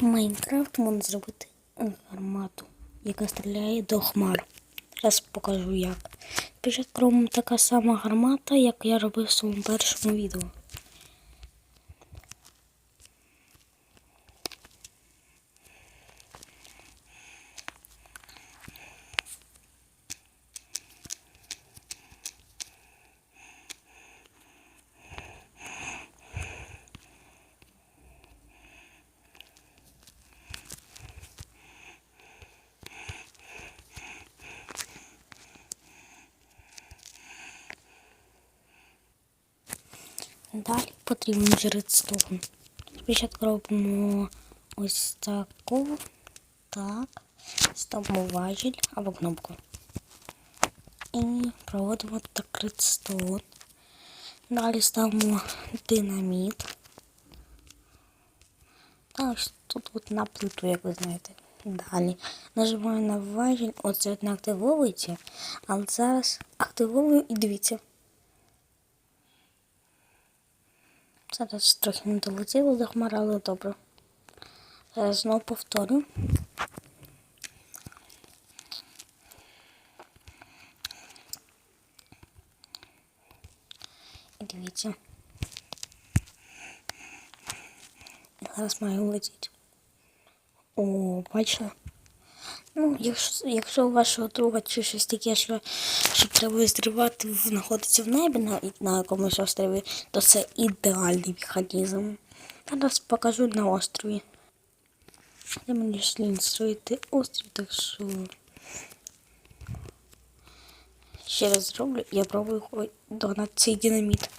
Майнкрафт можна зробити гармату, яка стріляє до хмар. Зараз покажу як. Спочатку робимо така сама гармата, як я робив в своєму першому відео. Далі потрібен редстоун. Спочатку робимо ось таку. Так. Ставимо важіль або кнопку. І проводимо так редстоун. Далі ставимо динаміт. Та ось тут от на плиту, як ви знаєте. Далі нажимаю на важіль, оце не активовується, але зараз активовую і дивіться. Зараз трохи не долетіло до хмар, але добре. Зараз знову повторю. І дивіться. Зараз маю летіти. О, бачите? Ну, якщо, якщо у вашого друга чи щось таке, що, що треба зривати, знаходиться в небі на, на якомусь острові, то це ідеальний механізм. Зараз покажу на острові. Я мені слід строїти острів, так що ще раз зроблю, я пробую догнати цей динаміт.